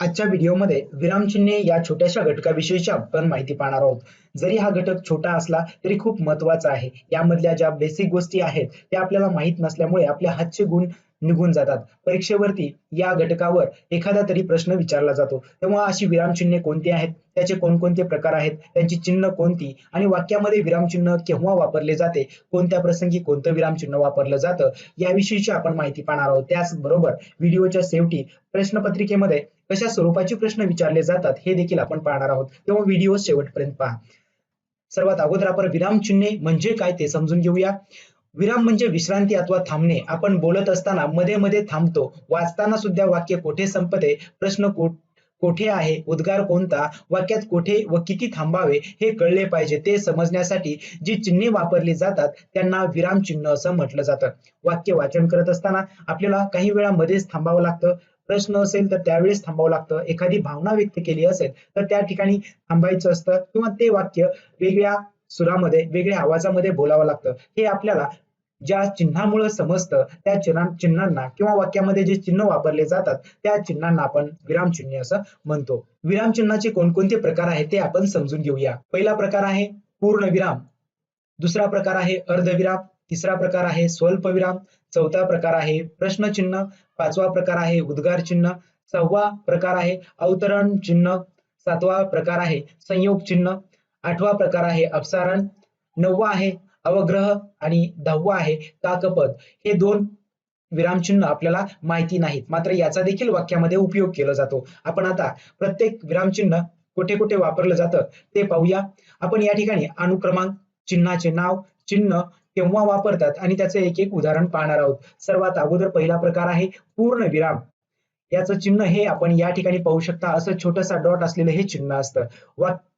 आजच्या व्हिडिओमध्ये विरामचिन्हे या छोट्याशा घटकाविषयीची आपण माहिती पाहणार आहोत. जरी हा घटक छोटा असला तरी खूप महत्त्वाचा आहे. यामधल्या ज्या बेसिक गोष्टी आहेत त्या आपल्याला माहीत नसल्यामुळे आपल्या हातचे गुण निघून जातात. परीक्षेवरती या घटकावर एखादा तरी प्रश्न विचारला जातो. तेव्हा अशी विरामचिन्हे कोणती आहेत? त्याचे कोणकोणते प्रकार आहेत? त्यांची चिन्ह कोणती? आणि वाक्यामध्ये विरामचिन्ह केव्हा वापरले जाते? कोणत्या प्रसंगी कोणतं विरामचिन्ह वापरलं जातं? याविषयीची आपण माहिती पाहणार आहोत. त्याचबरोबर व्हिडिओच्या शेवटी प्रश्नपत्रिकेमध्ये कशा स्वरूपाचे प्रश्न विचारले जातात हे देखील आपण पाहणार आहोत. तेव्हा व्हिडिओ शेवटपर्यंत पहा. सर्वात अगोदर आपण विरामचिन्हे म्हणजे काय ते समजून घेऊया. विराम म्हणजे विश्रांती अथवा थांबणे. आपण बोलत असताना मध्ये मध्ये थांबतो. वाचताना सुद्धा वाक्य कोठे संपते? प्रश्न कोठे आहे? उद्गार कोणता? वाक्यात कोठे व किती थांबावे? हे कळले पाहिजे. ते समजण्यासाठी जी चिन्हे वापरली जातात त्यांना विराम चिन्ह असं म्हटलं जातं. वाक्य वाचन करत असताना आपल्याला काही वेळा मध्येच थांबावं लागतं. प्रश्न असेल तर त्यावेळेस थांबावं लागतं. एखादी भावना व्यक्त केली असेल तर त्या ठिकाणी थांबायचं असतं किंवा ते वाक्य वेगळ्या सुरामध्ये वेगळ्या आवाजामध्ये बोलावं लागतं. हे आपल्याला ज्या चिन्हामुळे समजतं त्या चिन्हा चिन्हांना किंवा वाक्यामध्ये जे चिन्ह वापरले जातात त्या चिन्हांना आपण विरामचिन्ह असं म्हणतो. विरामचिन्हाचे कोणकोणते प्रकार आहेत ते आपण समजून घेऊया. पहिला प्रकार आहे पूर्णविराम दुसरा प्रकार आहे अर्धविराम. तिसरा प्रकार आहे स्वल्पविराम. चौथा प्रकार आहे प्रश्नचिन्ह. पाचवा प्रकार आहे उद्गार चिन्ह सहावा प्रकार आहे अवतरण चिन्ह सातवा प्रकार आहे संयोग चिन्ह आठवा प्रकार आहे अपसारण. नववा आहे अवग्रह आणि दहावा आहे काकपद हे दोन विरामचिन्ह आपल्याला माहिती नाहीत. मात्र याचा देखील वाक्यामध्ये उपयोग केला जातो. आपण आता प्रत्येक विरामचिन्ह कुठे कुठे वापरलं जातं ते पाहूया. आपण या ठिकाणी अनुक्रमांक चिन्हाचे नाव चिन्ह केव्हा वापरतात आणि त्याचे एक एक उदाहरण पाहणार आहोत. सर्वात अगोदर पहिला प्रकार आहे पूर्ण विराम. याचं चिन्ह हे आपण या ठिकाणी पाहू शकता. असं छोटसा डॉट असलेलं हे चिन्ह असतं. वाक्य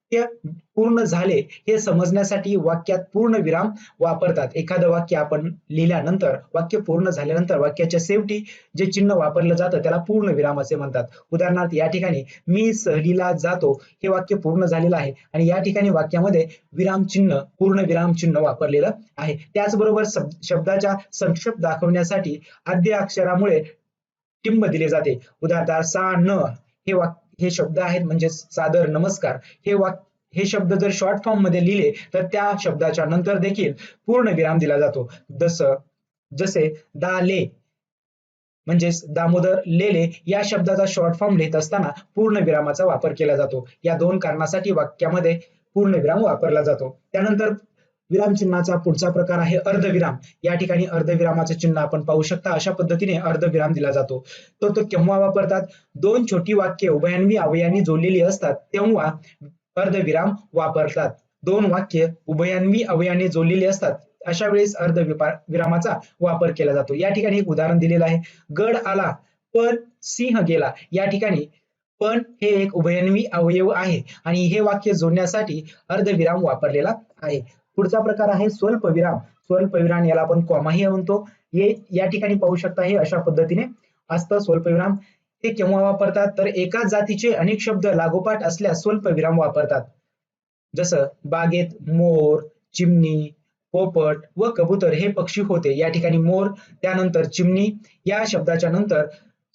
पूर्ण झाले हे समजण्यासाठी वाक्यात पूर्ण विराम वापरतात. एखादं वाक्य आपण लिहिल्यानंतर वाक्य पूर्ण झाल्यानंतर वाक्याच्या शेवटी जे चिन्ह वापरलं जातं त्याला पूर्ण विराम असे म्हणतात. उदाहरणार्थ या ठिकाणी मी सहलीला जातो हे वाक्य पूर्ण झालेलं आहे आणि या ठिकाणी वाक्यामध्ये विराम चिन्ह पूर्ण विराम चिन्ह वापरलेलं आहे. त्याचबरोबर शब्दाच्या संक्षेप दाखवण्यासाठी आद्य अक्षरामुळे टिंब दिले जाते. उदाहरणार्थ सा न हे वाक्य हे शब्द आहेत म्हणजे सादर नमस्कार. हे वाक हे शब्द जर शॉर्ट फॉर्ममध्ये लिहिले तर त्या शब्दाच्या नंतर देखील पूर्ण विराम दिला जातो. जस जसे दाले म्हणजेच दामोदर लेले या शब्दाचा शॉर्ट फॉर्म लिहित असताना पूर्ण विरामाचा वापर केला जातो. या दोन कारणासाठी वाक्यामध्ये पूर्ण विराम वापरला जातो. त्यानंतर विराम चिन्हाचा पुढचा प्रकार आहे अर्धविराम. या ठिकाणी अर्धविरामाचं चिन्ह आपण पाहू शकता. अशा पद्धतीने अर्धविराम दिला जातो. तो तो केव्हा वापरतात? दोन छोटी वाक्य उभयान्वी अवयांनी जोडलेली असतात तेव्हा अर्धविराम वापरतात. दोन वाक्य उभयान्वी अवयाने जोडलेली असतात. अशा वेळेस अर्ध विरामाचा वापर केला जातो. या ठिकाणी एक उदाहरण दिलेलं आहे. गड आला पण सिंह गेला. या ठिकाणी पण हे एक उभयन्वी अवयव आहे. आणि हे वाक्य जोडण्यासाठी अर्धविराम वापरलेला आहे. पुढचा प्रकार आहे स्वल्पविराम. स्वल्पविराम याला आपण कॉमाही म्हणतो. हे या ठिकाणी पाहू शकता हे अशा पद्धतीने असतं स्वल्पविराम. ते केव्हा वापरतात? तर एकाच जातीचे अनेक शब्द लागोपाठ असल्यास स्वल्प विराम वापरतात. जसं बागेत मोर चिमणी पोपट व कबूतर हे पक्षी होते. या ठिकाणी मोर त्यानंतर चिमणी या शब्दाच्या नंतर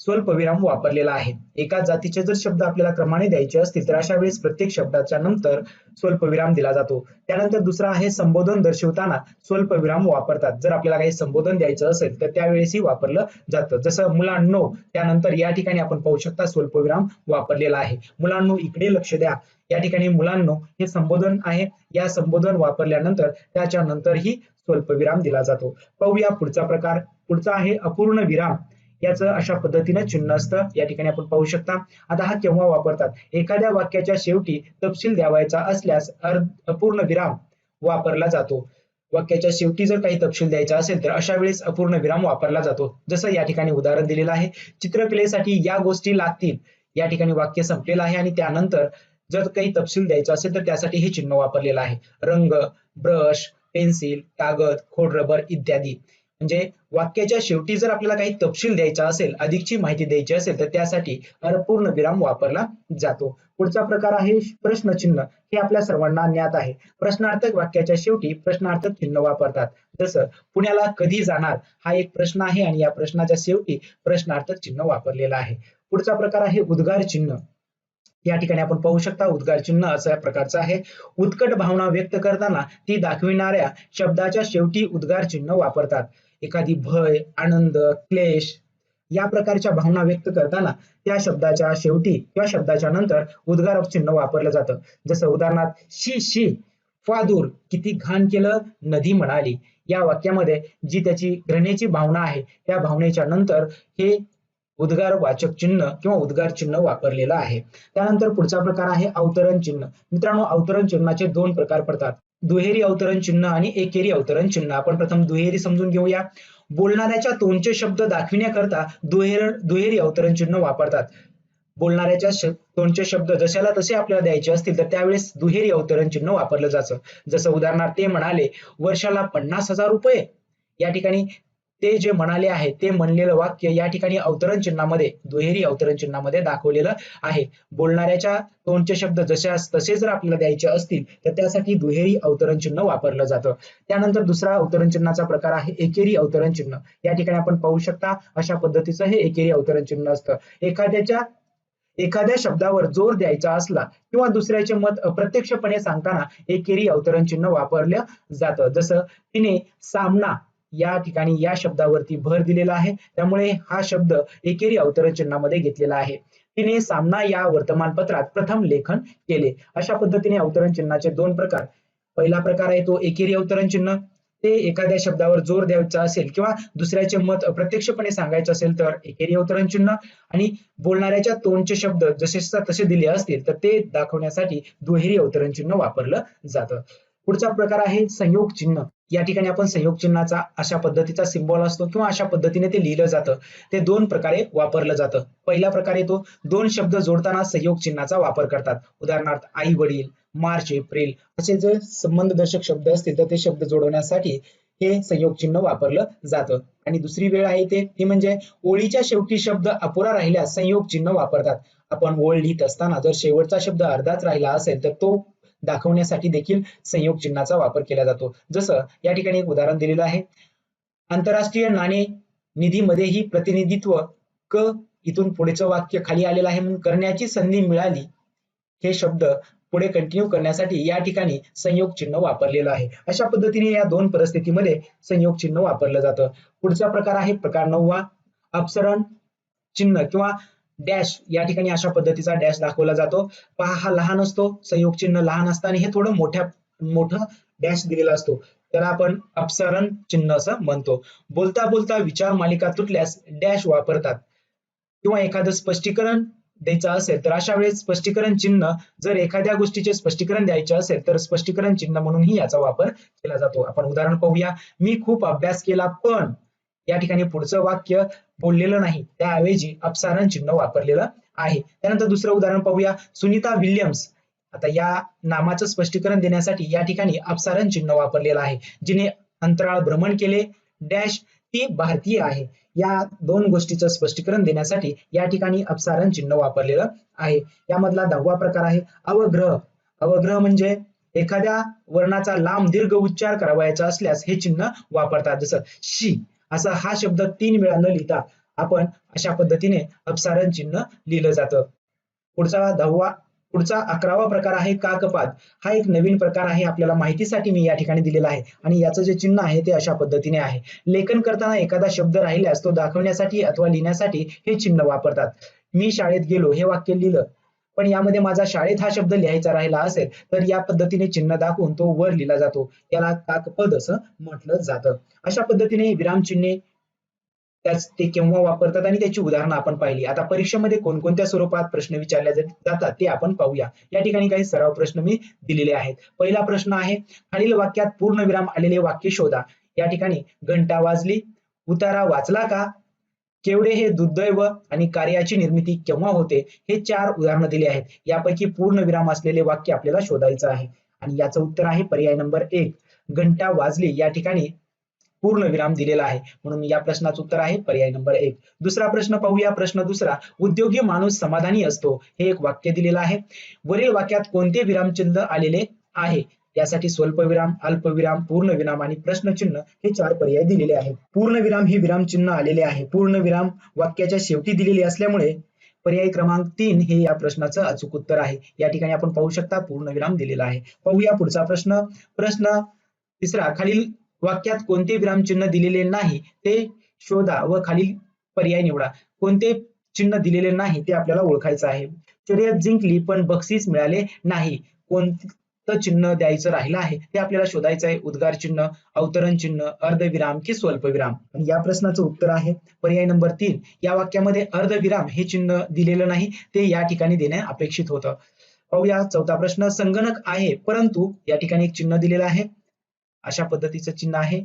स्वल्पविराम वापरलेला आहे. एकाच जातीचे जर शब्द आपल्याला क्रमाने द्यायचे असतील तर अशा वेळेस प्रत्येक शब्दाच्या नंतर स्वल्पविराम दिला जातो. त्यानंतर दुसरा आहे संबोधन दर्शवताना स्वल्पविराम वापरतात. जर आपल्याला काही संबोधन द्यायचं असेल तर त्यावेळेसही वापरलं जातं. जसं मुलांनो त्यानंतर या ठिकाणी आपण पाहू शकता स्वल्पविराम वापरलेला आहे. मुलांनो इकडे लक्ष द्या. या ठिकाणी मुलांनो हे संबोधन आहे. या संबोधन वापरल्यानंतर त्याच्यानंतरही स्वल्पविराम दिला जातो. पाहूया पुढचा प्रकार. पुढचा आहे अपूर्ण विराम. याचं अशा पद्धतीनं चिन्ह असतं. या ठिकाणी आपण पाहू शकता आता हा केव्हा वापरतात? एखाद्या वाक्याच्या शेवटी तपशील द्यावायचा असल्यास अपूर्ण विराम वापरला जातो. वाक्याच्या शेवटी जर काही तपशील द्यायचा असेल तर अशा वेळेस अपूर्ण विराम वापरला जातो. जसं या ठिकाणी उदाहरण दिलेलं आहे चित्रकलेसाठी या गोष्टी लागतील. या ठिकाणी वाक्य संपलेलं आहे आणि त्यानंतर जर काही तपशील द्यायचा असेल तर त्यासाठी हे चिन्ह वापरलेलं आहे. रंग ब्रश पेन्सिल कागद खोड रबर इत्यादी. म्हणजे वाक्याच्या शेवटी जर आपल्याला काही तपशील द्यायचा असेल अधिकची माहिती द्यायची असेल तर त्यासाठी अपूर्ण विराम वापरला जातो. पुढचा प्रकार आहे प्रश्नचिन्ह. हे आपल्या सर्वांना ज्ञात आहे. प्रश्नार्थक वाक्याच्या शेवटी प्रश्नार्थक चिन्ह वापरतात. जसं पुण्याला कधी जाणार? हा एक प्रश्न आहे आणि या प्रश्नाच्या शेवटी प्रश्नार्थक चिन्ह वापरलेलं आहे. पुढचा प्रकार आहे उद्गार चिन्ह. या ठिकाणी आपण पाहू शकता उद्गार चिन्ह अशा प्रकारचं आहे. उत्कट भावना व्यक्त करताना ती दाखविणाऱ्या शब्दाच्या शेवटी उद्गार चिन्ह वापरतात. एखादी भय आनंद क्लेश या प्रकारच्या भावना व्यक्त करताना त्या शब्दाच्या शेवटी किंवा शब्दाच्या नंतर उद्गार चिन्ह वापरलं जातं. जसं उदाहरणार्थ शी शी फादूर किती घाण केलं नदी म्हणाली. या वाक्यामध्ये जी त्याची घृणेची भावना आहे त्या भावनेच्या नंतर हे उद्गार वाचक चिन्ह किंवा उद्गार चिन्ह वापरलेलं आहे. त्यानंतर पुढचा प्रकार आहे अवतरण चिन्ह. मित्रांनो अवतरण चिन्हाचे दोन प्रकार पडतात. दुहेरी अवतरण चिन्ह आणि एकेरी अवतरण चिन्ह. आपण प्रथम दुहेरी समजून घेऊया. बोलणाऱ्याच्या तोंडचे शब्द दाखविण्याकरता दुहेर दुहेरी अवतरण चिन्ह वापरतात. बोलणाऱ्याच्या तोंडचे शब्द जशाला तसे आपल्याला द्यायचे असतील तर त्यावेळेस दुहेरी अवतरण चिन्ह वापरलं जातं जसं उदाहरणार्थ ते म्हणाले वर्षाला पन्नास हजार रुपये. या ठिकाणी ते जे म्हणाले आहे ते म्हणलेलं वाक्य या ठिकाणी अवतरण चिन्हामध्ये दुहेरी अवतरण चिन्हामध्ये दाखवलेलं आहे. बोलणाऱ्याच्या तोंडचे शब्द जसे तसे जर आपल्याला द्यायचे असतील तर त्यासाठी दुहेरी अवतरण चिन्ह वापरलं जातं. त्यानंतर दुसरा अवतरण चिन्हाचा प्रकार आहे एकेरी अवतरण चिन्ह. या ठिकाणी आपण पाहू शकता अशा पद्धतीचं हे एकेरी अवतरण चिन्ह असतं. एखाद्याच्या एखाद्या शब्दावर जोर द्यायचा असला किंवा दुसऱ्याचे मत अप्रत्यक्षपणे सांगताना एकेरी अवतरण चिन्ह वापरलं जातं. जसं तिने सामना या ठिकाणी या शब्दावरती भर दिलेला आहे. त्यामुळे हा शब्द एकेरी अवतरण चिन्हामध्ये घेतलेला आहे. तिने सामना या वर्तमानपत्रात प्रथम लेखन केले. अशा पद्धतीने अवतरण चिन्हाचे दोन प्रकार. पहिला प्रकार आहे तो एकेरी अवतरण चिन्ह. ते एखाद्या शब्दावर जोर द्यायचा असेल किंवा दुसऱ्याचे मत अप्रत्यक्षपणे सांगायचं असेल तर एकेरी अवतरण चिन्ह. आणि बोलणाऱ्याच्या तोंडचे शब्द जसे तसे दिले असतील तर ते दाखवण्यासाठी दुहेरी अवतरण चिन्ह वापरलं जातं. पुढचा प्रकार आहे संयोग चिन्ह. या ठिकाणी आपण संयोग चिन्हाचा अशा पद्धतीचा सिम्बॉल असतो किंवा अशा पद्धतीने ते लिहिलं जातं. ते दोन प्रकारे वापरलं जातं. पहिल्या प्रकारे तो दोन शब्द जोडताना संयोग चिन्हाचा वापर करतात. उदाहरणार्थ आई वडील मार्च एप्रिल असे जे संबंधदर्शक शब्द असतील तर ते शब्द जोडवण्यासाठी हे संयोग चिन्ह वापरलं जातं. आणि दुसरी वेळ आहे ते ती म्हणजे ओळीच्या शेवटी शब्द अपुरा राहिल्यास संयोग चिन्ह वापरतात. आपण ओळ लिहित असताना जर शेवटचा शब्द अर्धाच राहिला असेल तर तो दाखवण्यासाठी देखील संयोग चिन्हाचा वापर केला जातो. जसं या ठिकाणी एक उदाहरण दिलेलं आहे. आंतरराष्ट्रीय नाणे निधीमध्येही प्रतिनिधित्व क इथून पुढेचं वाक्य खाली आलेलं आहे. म्हणून करण्याची संधी मिळाली हे शब्द पुढे कंटिन्यू करण्यासाठी या ठिकाणी संयोग चिन्ह वापरलेलं आहे. अशा पद्धतीने या दोन परिस्थितीमध्ये संयोग चिन्ह वापरलं जातं. पुढचा प्रकार आहे प्रकार नववा. अपसरण चिन्ह किंवा डॅश या ठिकाणी अशा पद्धतीचा डॅश दाखवला जातो. पहा हा लहान असतो संयोग चिन्ह लहान असताना हे थोडं मोठ्या मोठं डॅश दिलेला असतो. त्याला आपण अपसरण चिन्ह असं म्हणतो. बोलता बोलता विचार मालिका तुटल्यास डॅश वापरतात. किंवा एखादं स्पष्टीकरण द्यायचं असेल तर अशा वेळेस स्पष्टीकरण चिन्ह जर एखाद्या गोष्टीचे स्पष्टीकरण द्यायचे असेल तर स्पष्टीकरण चिन्ह म्हणूनही याचा वापर केला जातो. आपण उदाहरण पाहूया. मी खूप अभ्यास केला पण या ठिकाणी पुढचं वाक्य बोललेलं नाही. त्याऐवजी अपसारण चिन्ह वापरलेलं आहे. त्यानंतर दुसरं उदाहरण पाहूया. सुनीता विल्यम्स. आता या नामाचं स्पष्टीकरण देण्यासाठी या ठिकाणी अपसारण चिन्ह वापरलेलं आहे. जिने अंतराळ भ्रमण केले. डॅश ती भारतीय आहे. या दोन गोष्टीचं स्पष्टीकरण देण्यासाठी या ठिकाणी अपसारण चिन्ह वापरलेलं आहे. यामधला दहावा प्रकार आहे. अवग्रह. अवग्रह म्हणजे एखाद्या वर्णाचा लांब दीर्घ उच्चार करावायचा असल्यास हे चिन्ह वापरतात. जसं शी. असा हा शब्द तीन वेळा न लिहिता आपण अशा पद्धतीने अपसारण चिन्ह लिहिलं जातं. पुढचा दहावा पुढचा अकरावा प्रकार आहे काकपात. हा एक नवीन प्रकार आहे आपल्याला माहितीसाठी मी या ठिकाणी दिलेला आहे. आणि याचं जे चिन्ह आहे ते अशा पद्धतीने आहे. लेखन करताना एखादा शब्द राहिल्यास तो दाखवण्यासाठी अथवा लिहिण्यासाठी हे चिन्ह वापरतात. मी शाळेत गेलो हे वाक्य लिहिलं. पण यामध्ये माझा शाळेत हा शब्द लिहायचा राहिला असेल तर या पद्धतीने चिन्ह दाखवून तो वर लिहिला जातो. याला काकपद असं म्हटलं जातं. अशा पद्धतीने विराम चिन्हे त्याच ते केव्हा वापरतात आणि त्याची उदाहरणं आपण पाहिली. आता परीक्षेमध्ये कोणकोणत्या स्वरूपात प्रश्न विचारले जातात ते आपण पाहूया. या ठिकाणी काही सराव प्रश्न मी दिलेले आहेत. पहिला प्रश्न आहे खालील वाक्यात पूर्ण विराम आलेले वाक्य शोधा. या ठिकाणी घंटा वाजली उतारा वाचला का? केवडे हे दुर्दैव आणि कार्याची निर्मिती केव्हा होते हे चार उदाहरणं दिली आहेत. यापैकी पूर्ण विराम असलेले वाक्य आपल्याला शोधायचं आहे. आणि याचं उत्तर आहे पर्याय नंबर एक. घंटा वाजली या ठिकाणी पूर्ण विराम दिलेला आहे. म्हणून या प्रश्नाचं उत्तर आहे पर्याय नंबर एक. दुसरा प्रश्न पाहूया. प्रश्न दुसरा उद्योगी माणूस समाधानी असतो हे एक वाक्य दिलेलं आहे. वरील वाक्यात कोणते विरामचिन्ह आलेले आहे? यासाठी स्वल्पविराम अल्पविराम पूर्णविराम आणि प्रश्नचिन्ह हे चार पर्याय दिलेले आहेत. पूर्णविराम हे विरामचिन्ह आलेले आहे. पूर्णविराम वाक्याच्या शेवटी दिलेले असल्यामुळे पर्याय क्रमांक तीन हे या प्रश्नाचं अचूक उत्तर आहे. या ठिकाणी आपण पाहू शकता पूर्णविराम दिलेला आहे. पाहूया पुढचा प्रश्न. प्रश्न तिसरा खालील वाक्यात कोणते विरामचिन्ह दिलेले नाही ते शोधा व खालील पर्याय निवडा. कोणते चिन्ह दिलेले नाही ते आपल्याला ओळखायचं आहे. शर्यत जिंकली पण बक्षीस मिळाले नाही. कोण चिन्ह द्यायचं राहिलं आहे ते आपल्याला शोधायचं आहे. उद्गार चिन्ह अवतरण चिन्ह अर्धविराम की स्वल्पविराम. आणि या प्रश्नाचं उत्तर आहे पर्याय नंबर तीन. या वाक्यामध्ये अर्धविराम हे चिन्ह दिलेलं नाही ते या ठिकाणी देणे अपेक्षित होतं. पाहूया चौथा प्रश्न. संगणक आहे परंतु या ठिकाणी एक चिन्ह दिलेलं आहे. अशा पद्धतीचं चिन्ह आहे.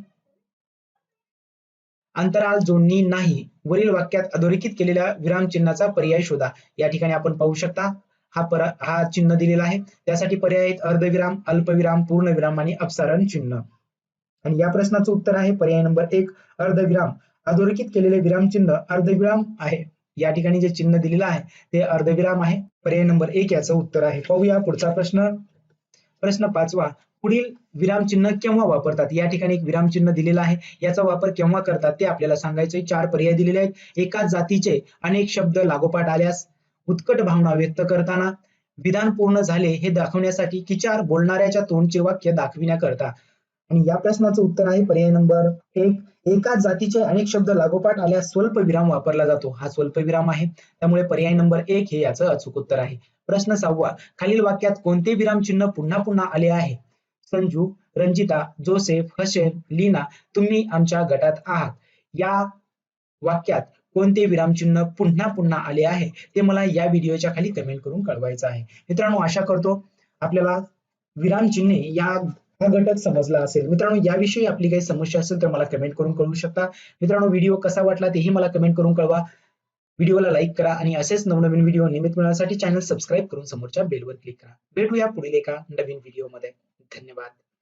अंतराल जोडणी नाही. वरील वाक्यात अधोरेखित केलेल्या विराम चिन्हाचा पर्याय शोधा. या ठिकाणी आपण पाहू शकता हा पर हा चिन्ह दिलेला आहे. त्यासाठी पर्याय आहेत अर्धविराम अल्पविराम पूर्णविराम आणि अपसारण चिन्ह. आणि या प्रश्नाचं उत्तर आहे पर्याय नंबर एक अर्धविराम. अधोरेखित केलेले विराम चिन्ह अर्धविराम आहे. या ठिकाणी जे चिन्ह दिलेलं आहे ते अर्धविराम आहे. पर्याय नंबर एक याचं उत्तर आहे. पाहूया पुढचा प्रश्न. प्रश्न पाचवा पुढील विरामचिन्ह केव्हा वापरतात? या ठिकाणी एक विरामचिन्ह दिलेला दिलेलं आहे. याचा वापर केव्हा करतात ते आपल्याला सांगायचे चार पर्याय दिलेले आहेत. एकाच जातीचे अनेक शब्द लागोपाठ आल्यास उत्कट भावना व्यक्त करताना विधान पूर्ण झाले हे दाखवण्यासाठी किचार बोलणाऱ्याच्या तोंडचे वाक्य दाखविण्याकरता. आणि या प्रश्नाचं उत्तर आहे पर्याय नंबर एक. एकाच जातीचे अनेक शब्द लागोपाठ आल्यास स्वल्प विराम वापरला जातो. हा स्वल्प विराम आहे. त्यामुळे पर्याय नंबर एक हे याचं अचूक उत्तर आहे. प्रश्न सहावा. खालील वाक्यात कोणते विराम चिन्ह पुन्हा पुन्हा आले आहे? संजू रंजिता जोसेफ हसेन लीना तुम्ही आमच्या गटात आहात. या वाक्यात कोणते विरामचिन्ह पुन्हा पुन्हा आले आहे ते मला या व्हिडिओच्या खाली कमेंट करून कळवायचं आहे. मित्रांनो आशा करतो आपल्याला विरामचिन्हे या हा घटक समजला असेल. मित्रांनो याविषयी आपली काही समस्या असेल तर मला कमेंट करून कळवू शकता. मित्रांनो व्हिडिओ कसा वाटला तेही मला कमेंट करून कळवा. व्हिडिओला लाईक करा आणि असेच नवनवीन व्हिडिओ नियमित मिळण्यासाठी चॅनल सबस्क्राईब करून समोरच्या बेलवर क्लिक करा. भेटूया पुढील एका नवीन व्हिडिओमध्ये धन्यवाद.